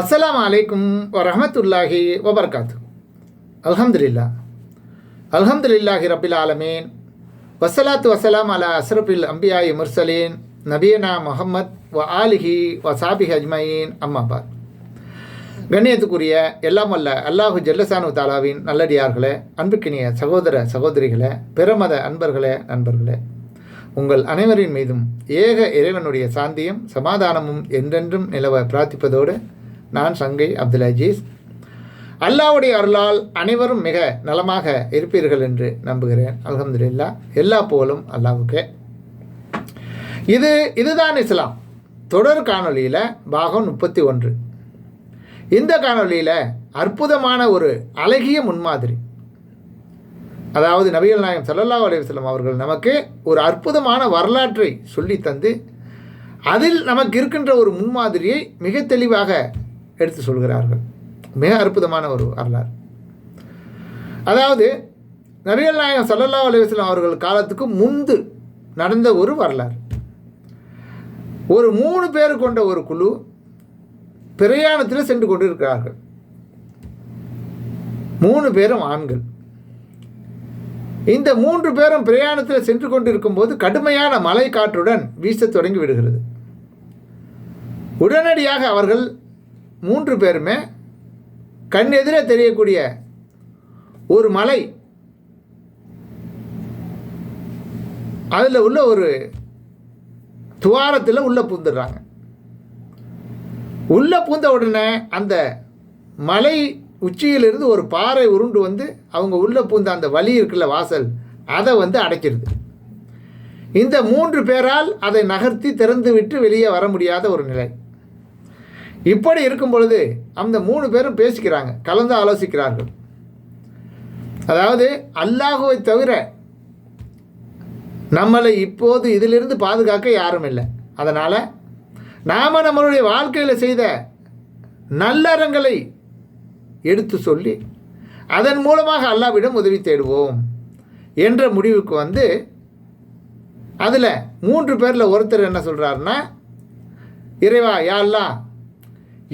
அஸ்லாம் அலைக்கும் வரமத்துல்லாஹி வபர்காத்து. அல்ஹம்துலில்லா அல்ஹம்துலில்லாஹி ரபில் ஆலமீன். வசலாத்து வசலாம் அலா அஸ்ரபில் அம்பியாய் முர்சலீன். நபியனா முகம்மத் வ ஆலிஹி வ சாபி அஜ்மயின். அம்மாபாத் கண்ணியத்துக்குரிய எல்லாம் வல்ல அல்லாஹு ஜல்லசானு தாலாவின் நல்லடியார்களே அன்புக்கினிய சகோதர சகோதரிகளே பிறமத அன்பர்களே நண்பர்களே உங்கள் அனைவரின் மீதும் ஏக இறைவனுடைய சாந்தியும் சமாதானமும் என்றென்றும் நிலவ பிரார்த்திப்பதோடு நான் சங்கை அப்துல் அஜீஸ். அல்லாவுடைய அருளால் அனைவரும் மிக நலமாக இருப்பீர்கள் என்று நம்புகிறேன். அல்ஹம்துலில்லா எல்லா போலும் அல்லாவுக்கே. இது இதுதான் இஸ்லாம். தொடர் காணொளியில் பாகம் முப்பத்தி ஒன்று. இந்த காணொளியில் அற்புதமான ஒரு அழகிய முன்மாதிரி. அதாவது நபிகள் நாயம் சல்லல்லா அலுவலம் அவர்கள் நமக்கு ஒரு அற்புதமான வரலாற்றை சொல்லி தந்து அதில் நமக்கு இருக்கின்ற ஒரு முன்மாதிரியை மிக தெளிவாக எடுத்து சொல்கிறார்கள். மிக அற்புதமான ஒரு வரலாறு. அதாவது நபிகள் நாயகம் சல்லல்லா அலைஹி அவர்கள் காலத்துக்கு முந்து நடந்த ஒரு வரலாறு. ஒரு மூணு பேர் கொண்ட ஒரு குழு பிரயாணத்தில் சென்று கொண்டிருக்கிறார்கள். மூணு பேரும் ஆண்கள். இந்த மூன்று பேரும் பிரயாணத்தில் சென்று கொண்டிருக்கும் போது கடுமையான மழை காற்றுடன் வீசத் தொடங்கி விடுகிறது. உடனடியாக அவர்கள் மூன்று பேருமே கண் எதிரே தெரியக்கூடிய ஒரு மலை. அதில் உள்ள ஒரு துவாரத்தில் உள்ளே பூந்துடுறாங்க. உள்ளே பூந்த உடனே அந்த மலை உச்சியிலிருந்து ஒரு பாறை உருண்டு வந்து அவங்க உள்ளே பூந்த அந்த வழி இருக்குல்ல வாசல் அதை வந்து அடைக்கிறது. இந்த மூன்று பேரால் அதை நகர்த்தி திறந்து விட்டு வெளியே வர முடியாத ஒரு நிலை. இப்படி இருக்கும் பொழுது அந்த மூணு பேரும் பேசிக்கிறாங்க கலந்து ஆலோசிக்கிறார்கள். அதாவது அல்லாஹுவை தவிர நம்மளை இப்போது இதிலிருந்து பாதுகாக்க யாரும் இல்லை. அதனால் நாம் நம்மளுடைய வாழ்க்கையில் செய்த நல்லறங்களை எடுத்து சொல்லி அதன் மூலமாக அல்லாவிடம் உதவி தேடுவோம் என்ற முடிவுக்கு வந்து அதில் மூன்று பேரில் ஒருத்தர் என்ன சொல்கிறாருன்னா இறைவா யா அல்லாஹ்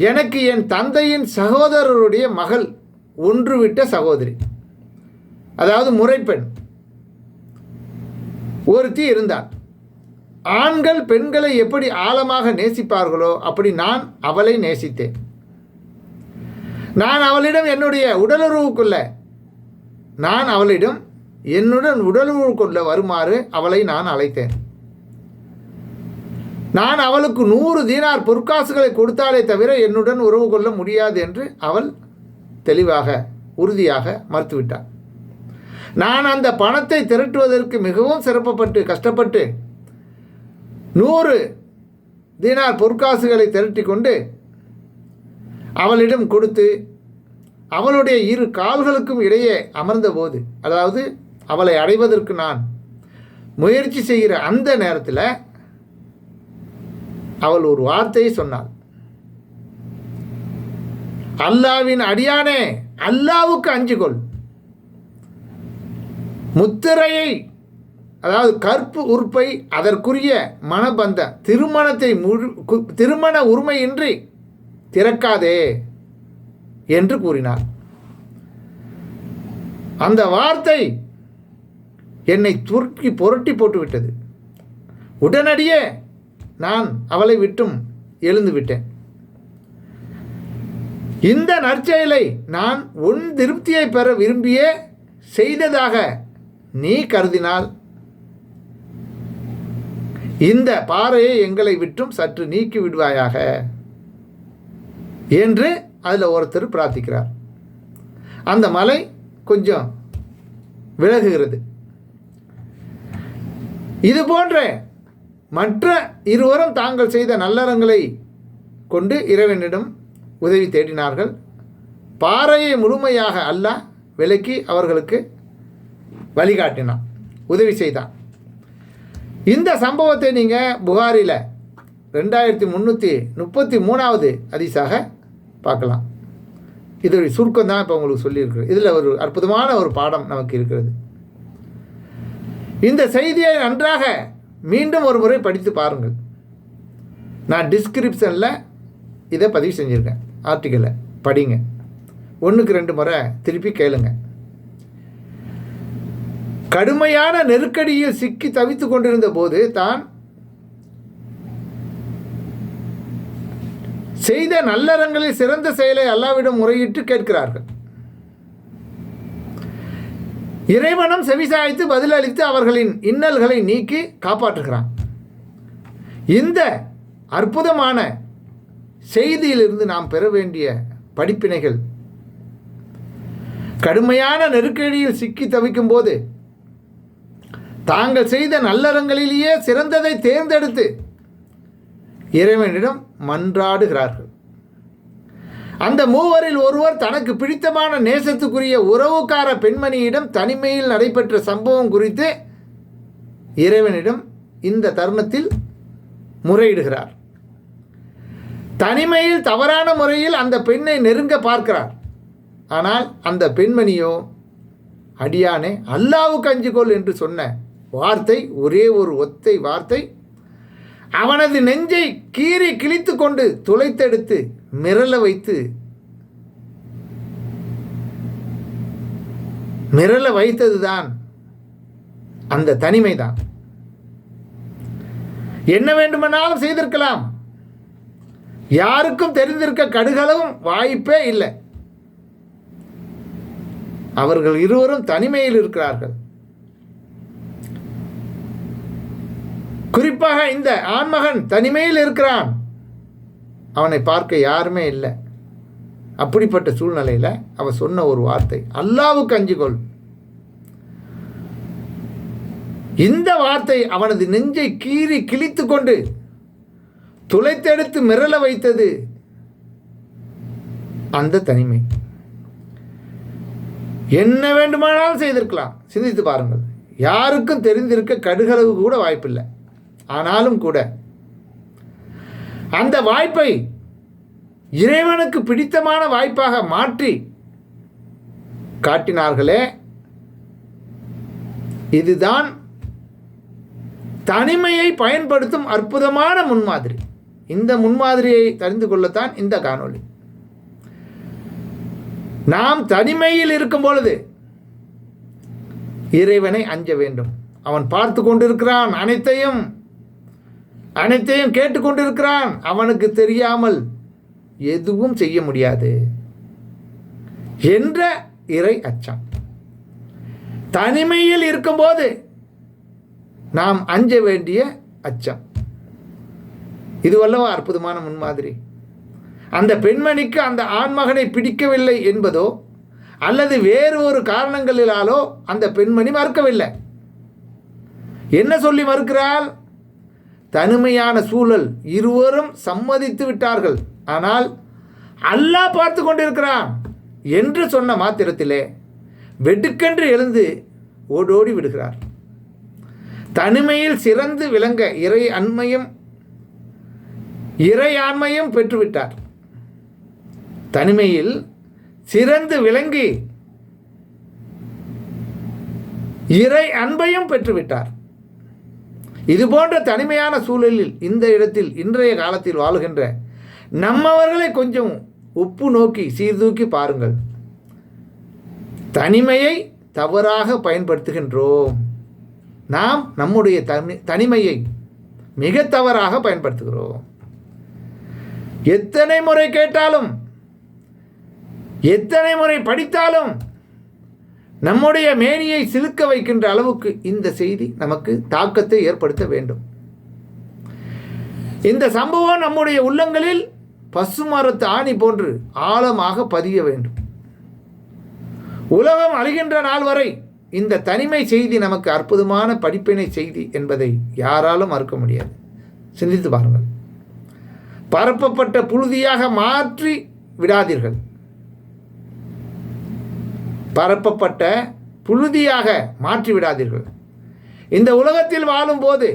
எனக்கு என் தந்தையின் சகோதரருடைய மகள் ஒன்றுவிட்ட சகோதரி. அதாவது முறைப்பெண். ஒருத்தி இருந்தாள். ஆண்கள் பெண்களை எப்படி ஆழமாக நேசிப்பார்களோ அப்படி நான் அவளை நேசித்தேன். நான் அவளிடம் என்னுடைய உடலுறவுக்குள்ள நான் அவளிடம் என்னுடன் உடலுறவுக்குள்ள வருமாறு அவளை நான் அழைத்தேன். நான் அவளுக்கு நூறு தீனார் பொற்காசுகளை கொடுத்தாலே தவிர என்னுடன் உறவு கொள்ள முடியாது என்று அவள் தெளிவாக உறுதியாக மறுத்துவிட்டாள். நான் அந்த பணத்தை திரட்டுவதற்கு மிகவும் சிறப்பப்பட்டு கஷ்டப்பட்டு நூறு தீனார் பொற்காசுகளை திரட்டி கொண்டு அவளிடம் கொடுத்து அவளுடைய இரு கால்களுக்கும் இடையே அமர்ந்தபோது அதாவது அவளை அடைவதற்கு நான் முயற்சி செய்கிற அந்த நேரத்தில் அவள் ஒரு வார்த்தையை சொன்னாள். அல்லாவின் அடியானே அல்லாவுக்கு அஞ்சுகொள் முத்திரையை அதாவது கற்பு உறுப்பை அதற்குரிய மனபந்த திருமணத்தை முழு திருமண உரிமையின்றி திறக்காதே என்று கூறினார் அந்த வார்த்தை என்னை துருக்கி புரட்டி போட்டுவிட்டது. உடனடியே நான் அவளை விட்டும் எழுந்து விட்டேன். இந்த நற்செயலை நான் உன் திருப்தியை பெற விரும்பியே செய்ததாக நீ கருதினால் இந்த பாறையை எங்களை விட்டும் சற்று நீக்கி விடுவாயாக என்று அதில் ஒருத்தர் பிரார்த்திக்கிறார். அந்த மலை கொஞ்சம் விலகுகிறது. இது போன்ற மற்ற இருவரும் தாங்கள் செய்த நல்லறங்களை கொண்டு இறைவனிடம் உதவி தேடினார்கள். பாறையை முழுமையாக அல்லாஹ் விலக்கி அவர்களுக்கு வழிகாட்டினான் உதவி செய்தான். இந்த சம்பவத்தை நீங்கள் புகாரில் ரெண்டாயிரத்தி முந்நூற்றி முப்பத்தி மூணாவது அதிசாக பார்க்கலாம். இதோடைய சுருக்கம் தான் இப்போ உங்களுக்கு சொல்லியிருக்கிறது இதில் ஒரு அற்புதமான ஒரு பாடம் நமக்கு இருக்கிறது. இந்த செய்தியை நன்றாக மீண்டும் ஒரு முறை படித்து பாருங்கள். நான் டிஸ்கிரிப்ஷனில் இதை பதிவு செஞ்சுருக்கேன். ஆர்டிக்கலை படிங்க. ஒன்றுக்கு ரெண்டு முறை திருப்பி கேளுங்க. கடுமையான நெருக்கடியில் சிக்கி தவித்து கொண்டிருந்த போது தான் செய்த நல்லறங்களில் சிறந்த செயலை அல்லாவிடம் முறையிட்டு கேட்கிறார்கள். இறைவனும் செவிசாய்த்து பதிலளித்து அவர்களின் இன்னல்களை நீக்கி காப்பாற்றுகிறான். இந்த அற்புதமான செய்தியிலிருந்து நாம் பெற வேண்டிய படிப்பினைகள் கடுமையான நெருக்கடியில் சிக்கி தவிக்கும் போது தாங்கள் செய்த நல்லறங்களிலேயே சிறந்ததை தேர்ந்தெடுத்து இறைவனிடம் மன்றாடுகிறார்கள். அந்த மூவரில் ஒருவர் தனக்கு பிடித்தமான நேசத்துக்குரிய உறவுக்கார பெண்மணியிடம் தனிமையில் நடைபெற்ற சம்பவம் குறித்து இறைவனிடம் இந்த தருணத்தில் முறையிடுகிறார். தனிமையில் தவறான முறையில் அந்த பெண்ணை நெருங்க பார்க்கிறார். ஆனால் அந்த பெண்மணியோ அடியானே அல்லாவுக்கு அஞ்சுகோள் என்று சொன்ன வார்த்தை ஒரே ஒரு ஒத்தை வார்த்தை அவனது நெஞ்சை கீறி கிழித்து கொண்டு துளைத்தெடுத்து மிரள வைத்து மிரள வைத்ததுதான் அந்த தனிமை தான் என்ன வேண்டுமானாலும் செய்திருக்கலாம். யாருக்கும் தெரிந்திருக்க கடுகளவும் வாய்ப்பே இல்லை. அவர்கள் இருவரும் தனிமையில் இருக்கிறார்கள். குறிப்பாக இந்த ஆண்மகன் தனிமையில் இருக்கிறான். அவனை பார்க்க யாருமே இல்லை. அப்படிப்பட்ட சூழ்நிலையில் அவன் சொன்ன ஒரு வார்த்தை அல்லாவுக்கு அஞ்சுகொள் இந்த வார்த்தை அவனது நெஞ்சை கீறி கிழித்து கொண்டு துளைத்தெடுத்து மிரள வைத்தது அந்த தனிமை. என்ன வேண்டுமானாலும் செய்திருக்கலாம். சிந்தித்து பாருங்கள். யாருக்கும் தெரிந்திருக்க கடுகளவு கூட வாய்ப்பில்லை. ஆனாலும் கூட அந்த வாய்ப்பை இறைவனுக்கு பிடித்தமான வாய்ப்பாக மாற்றி காட்டினார்களே. இதுதான் தனிமையை பயன்படுத்தும் அற்புதமான முன்மாதிரி. இந்த முன்மாதிரியை தெரிந்து கொள்ளத்தான் இந்த காணொளி. நாம் தனிமையில் இருக்கும் பொழுது இறைவனை அஞ்ச வேண்டும். அவன் பார்த்து கொண்டிருக்கிறான் அனைத்தையும். அனைத்தையும் கேட்டுக்கொண்டிருக்கிறான். அவனுக்கு தெரியாமல் எதுவும் செய்ய முடியாது என்ற இறை அச்சம். தனிமையில் இருக்கும்போது நாம் அஞ்ச வேண்டிய அச்சம். இதுவல்லவா அற்புதமான முன்மாதிரி. அந்த பெண்மணிக்கு அந்த ஆண்மகனை பிடிக்கவில்லை என்பதோ அல்லது வேறு ஒரு காரணங்களிலாலோ அந்த பெண்மணி மறுக்கவில்லை. என்ன சொல்லி மறுக்கிறாள்? தனிமையான சூழல் இருவரும் சம்மதித்து விட்டார்கள். ஆனால் அல்லாஹ் பார்த்து கொண்டிருக்கிறான் என்று சொன்ன மாத்திரத்திலே வெடுக்கென்று எழுந்து ஓடோடி விடுகிறார். தனிமையில் சிறந்து விளங்க இறை அண்மையும் இறையாண்மையும் பெற்றுவிட்டார். தனிமையில் சிறந்து விளங்கி இறை அன்பையும் பெற்றுவிட்டார். இது போன்ற தனிமையான சூழலில் இந்த இடத்தில் இன்றைய காலத்தில் வாழுகின்ற நம்மவர்களை கொஞ்சம் உப்பு நோக்கி சீர்தூக்கி பாருங்கள். தனிமையை தவறாக பயன்படுத்துகின்றோம். நாம் நம்முடைய தனி தனிமையை மிக தவறாக பயன்படுத்துகிறோம். எத்தனை முறை கேட்டாலும் எத்தனை முறை படித்தாலும் நம்முடைய மேனியை சிலுக்க வைக்கின்ற அளவுக்கு இந்த செய்தி நமக்கு தாக்கத்தை ஏற்படுத்த வேண்டும். இந்த சம்பவம் நம்முடைய உள்ளங்களில் பசுமரத்து ஆணி போன்று ஆழமாக பதிய வேண்டும். உலகம் அழிகின்ற நாள் வரை இந்த தனிமை செய்தி நமக்கு அற்புதமான படிப்பினை செய்தி என்பதை யாராலும் மறுக்க முடியாது. சிந்தித்து பாருங்கள். பரப்பப்பட்ட புழுதியாக மாற்றி விடாதீர்கள். பரப்பப்பட்ட புழுதியாக மாற்றி விடாதீர்கள் இந்த உலகத்தில் வாழும்போது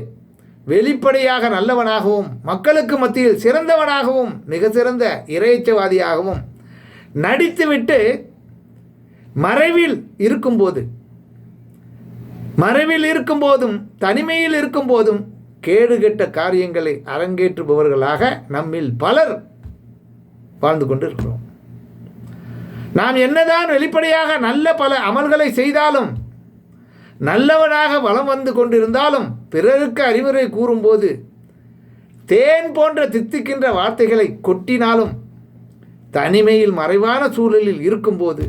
வெளிப்படையாக நல்லவனாகவும் மக்களுக்கு மத்தியில் சிறந்தவனாகவும் மிக சிறந்த இறைச்சவாதியாகவும் நடித்துவிட்டு மறைவில் இருக்கும்போது மறைவில் இருக்கும்போதும் தனிமையில் இருக்கும்போதும் கேடுகெட்ட காரியங்களை அரங்கேற்றுபவர்களாக நம்மில் பலர் வாழ்ந்து கொண்டு இருக்கிறோம் நாம் என்னதான் வெளிப்படையாக நல்ல பல அமல்களை செய்தாலும் நல்லவனாக வலம் வந்து கொண்டிருந்தாலும் பிறருக்கு அறிவுரை கூறும்போது தேன் போன்ற தித்திக்கின்ற வார்த்தைகளை கொட்டினாலும் தனிமையில் மறைவான சூழலில் இருக்கும்போது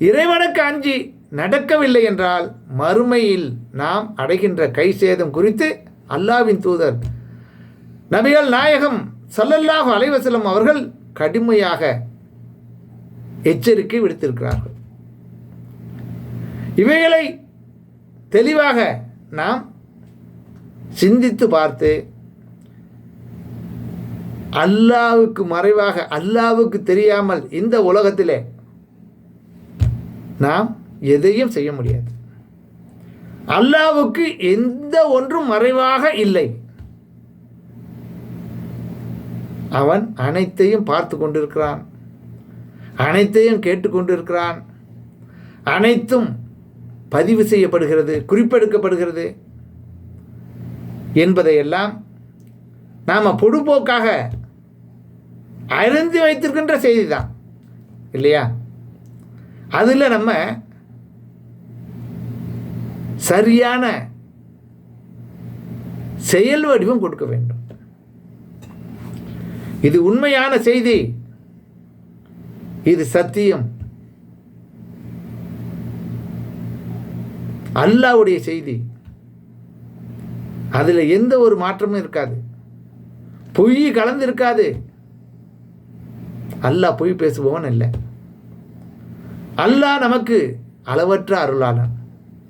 இறைவனுக்கு அஞ்சி நடக்கவில்லை என்றால் மறுமையில் நாம் அடைகின்ற கை சேதம் குறித்து அல்லாவின் தூதர் நபிகள் நாயகம் சல்லல்லாஹு அலைவசலம் அவர்கள் கடுமையாக எச்சரிக்கை விடுத்திருக்கிறார்கள். இவைகளை தெளிவாக நாம் சிந்தித்து பார்த்து அல்லாவுக்கு மறைவாக அல்லாவுக்கு தெரியாமல் இந்த உலகத்திலே நாம் எதையும் செய்ய முடியாது. அல்லாவுக்கு எந்த ஒன்றும் மறைவாக இல்லை. அவன் அனைத்தையும் பார்த்து கொண்டிருக்கிறான். அனைத்தையும் கேட்டுக்கொண்டிருக்கிறான். அனைத்தும் பதிவு செய்யப்படுகிறது குறிப்பெடுக்கப்படுகிறது என்பதையெல்லாம் நாம் பொடுபோக்காக அறிந்து வைத்திருக்கின்ற செய்தி தான் இல்லையா? அதில் நம்ம சரியான செயல் வடிவம் கொடுக்க வேண்டும். இது உண்மையான செய்தி. இது சத்தியம். அல்லாவுடைய செய்தி. அதில் எந்த ஒரு மாற்றமும் இருக்காது. பொய் கலந்து இருக்காது அல்லாஹ் பொய் பேசுபவன் இல்லை அல்லாஹ் நமக்கு அளவற்ற அருளாளன்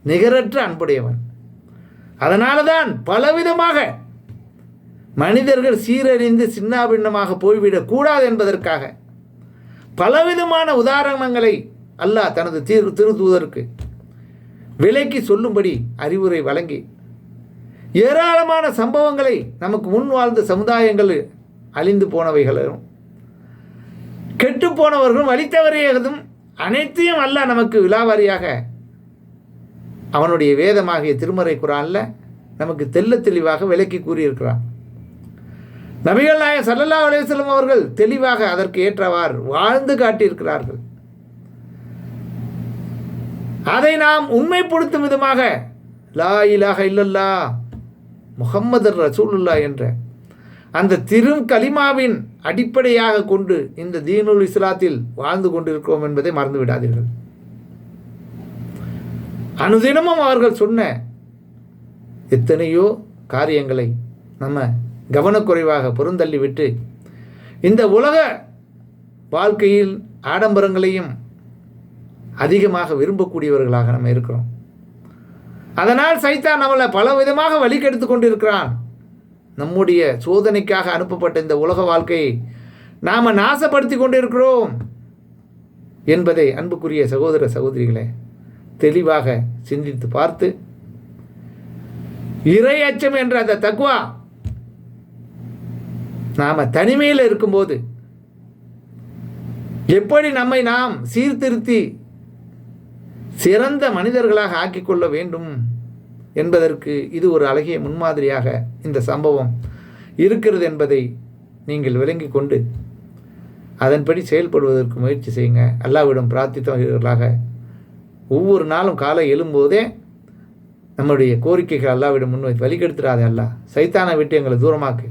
நிகரற்ற அன்புடையவன். அதனால தான் பலவிதமாக மனிதர்கள் சீரழிந்து சின்னாபின்னமாக போய்விடக்கூடாது என்பதற்காக பலவிதமான உதாரணங்களை அல்லாஹ் தனது திரு திருதூதருக்கு விலைக்கு சொல்லும்படி அறிவுரை வழங்கி ஏராளமான சம்பவங்களை நமக்கு முன் வாழ்ந்த சமுதாயங்கள் அழிந்து போனவைகளும் கெட்டு போனவர்களும் வழித்தவறியதும் அனைத்தையும் அல்ல நமக்கு விழாவாரியாக அவனுடைய வேதமாகிய திருமறை குரானில் நமக்கு தெல்ல தெளிவாக விலக்கி கூறியிருக்கிறான். நபிகள் நாயர் சல்லல்லா அலேஸ்லம் அவர்கள் தெளிவாக அதற்கு ஏற்றவாறு வாழ்ந்து காட்டியிருக்கிறார்கள். அதை நாம் உண்மைப்படுத்தும் விதமாக லா இலாக இல்லல்லா முகம்மது ரசூலுல்லா என்ற அந்த திரு கலிமாவின் அடிப்படையாக கொண்டு இந்த தீனுல் இஸ்லாத்தில் வாழ்ந்து கொண்டிருக்கிறோம் என்பதை மறந்து விடாதீர்கள். அனுதினமும் அவர்கள் சொன்ன எத்தனையோ காரியங்களை நம்ம கவனக்குறைவாக புறந்தள்ளிவிட்டு இந்த உலக வாழ்க்கையில் ஆடம்பரங்களையும் அதிகமாக விரும்பக்கூடியவர்களாக நம்ம இருக்கிறோம். அதனால் சைத்தான் நம்மளை பல விதமாக வழிகெடுத்து கொண்டிருக்கிறான். நம்முடைய சோதனைக்காக அனுப்பப்பட்ட இந்த உலக வாழ்க்கையை நாம் நாசப்படுத்தி கொண்டிருக்கிறோம் என்பதை அன்புக்குரிய சகோதர சகோதரிகளை தெளிவாக சிந்தித்து பார்த்து இறை அச்சம் என்ற அந்த தக்குவா நாம் தனிமையில் இருக்கும்போது எப்படி நம்மை நாம் சீர்திருத்தி சிறந்த மனிதர்களாக ஆக்கிக்கொள்ள வேண்டும் என்பதற்கு இது ஒரு அழகிய முன்மாதிரியாக இந்த சம்பவம் இருக்கிறது என்பதை நீங்கள் விளங்கி கொண்டு அதன்படி செயல்படுவதற்கு முயற்சி செய்யுங்க. அல்லாவிடம் பிரார்த்தித்தவர்களாக ஒவ்வொரு நாளும் காலை எழும்போதே நம்முடைய கோரிக்கைகள் அல்லாவிடம் முன்வைத்து வழிகெடுத்துடாதே அல்லா சைத்தானை விட்டு எங்களை தூரமாக்கு.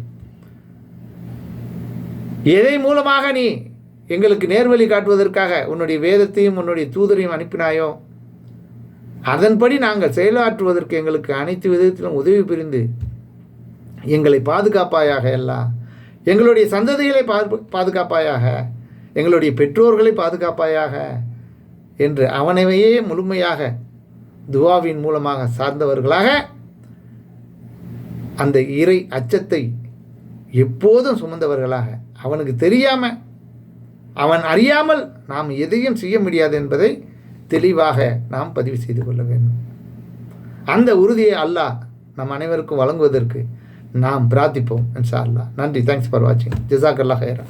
எதை மூலமாக நீ எங்களுக்கு நேர்வழி காட்டுவதற்காக உன்னுடைய வேதத்தையும் உன்னுடைய தூதரையும் அனுப்பினாயோ? அதன்படி நாங்கள் செயலாற்றுவதற்கு எங்களுக்கு அனைத்து விதத்திலும் உதவி புரிந்து எங்களை பாதுகாப்பாயாக எல்லாம் எங்களுடைய சந்ததிகளை பாதுகாப்பாயாக எங்களுடைய பெற்றோர்களை பாதுகாப்பாயாக என்று அவனவையே முழுமையாக துவாவின் மூலமாக சார்ந்தவர்களாக அந்த இறை அச்சத்தை எப்போதும் சுமந்தவர்களாக அவனுக்கு தெரியாமல் அவன் அறியாமல் நாம் எதையும் செய்ய முடியாது என்பதை தெளிவாக நாம் பதிவு செய்து கொள்ள வேண்டும். அந்த உறுதியை அல்லாஹ் நம் அனைவருக்கும் வழங்குவதற்கு நாம் பிரார்த்திப்போம் இன்ஷா அல்லா நன்றி. தேங்க்ஸ் ஃபார் வாட்சிங் ஜிசாக் அல்லா ஹேரா